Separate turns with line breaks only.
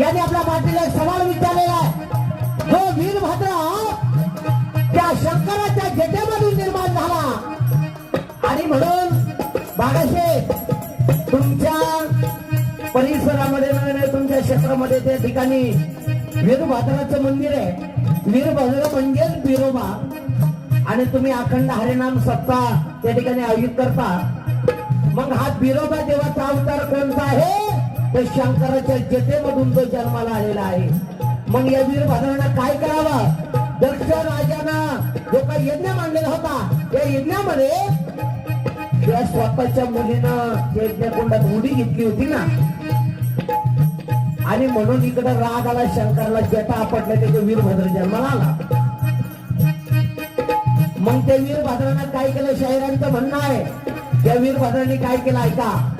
यांनी आपल्या मातीला एक सवाल विचारलेला आहे. जो वीरभद्र त्या शंकराच्या जटेमधून निर्माण झाला. आणि म्हणून बाळाशे तुमच्या परिसरामध्ये नाही तुमच्या क्षेत्रामध्ये त्या ठिकाणी वीरभद्राचं मंदिर आहे. वीरभद्र म्हणजेच बिरोबा. आणि तुम्ही अखंड हरिनाम सत्ता त्या ठिकाणी आयोजित करता. मग हा बिरोबा देवाचा अवतार कोणता आहे? तर शंकराच्या जटेमधून तो जन्माला आलेला आहे. मग या वीरभद्रानं काय करावं? दक्ष राजानं जो काही यज्ञ मांडलेला होता त्या यज्ञामध्ये त्या स्वतःच्या मुलीनं यज्ञकुंडात उडी घेतली होती ना आणि म्हणून इकडे राग आला शंकरला जटा आपटला त्याचा वीरभद्र जन्माला आला. मग त्या वीरभद्रानं काय केलं? शाहिरांचं म्हणणं आहे. त्या वीरभद्राने काय केलं? ऐका.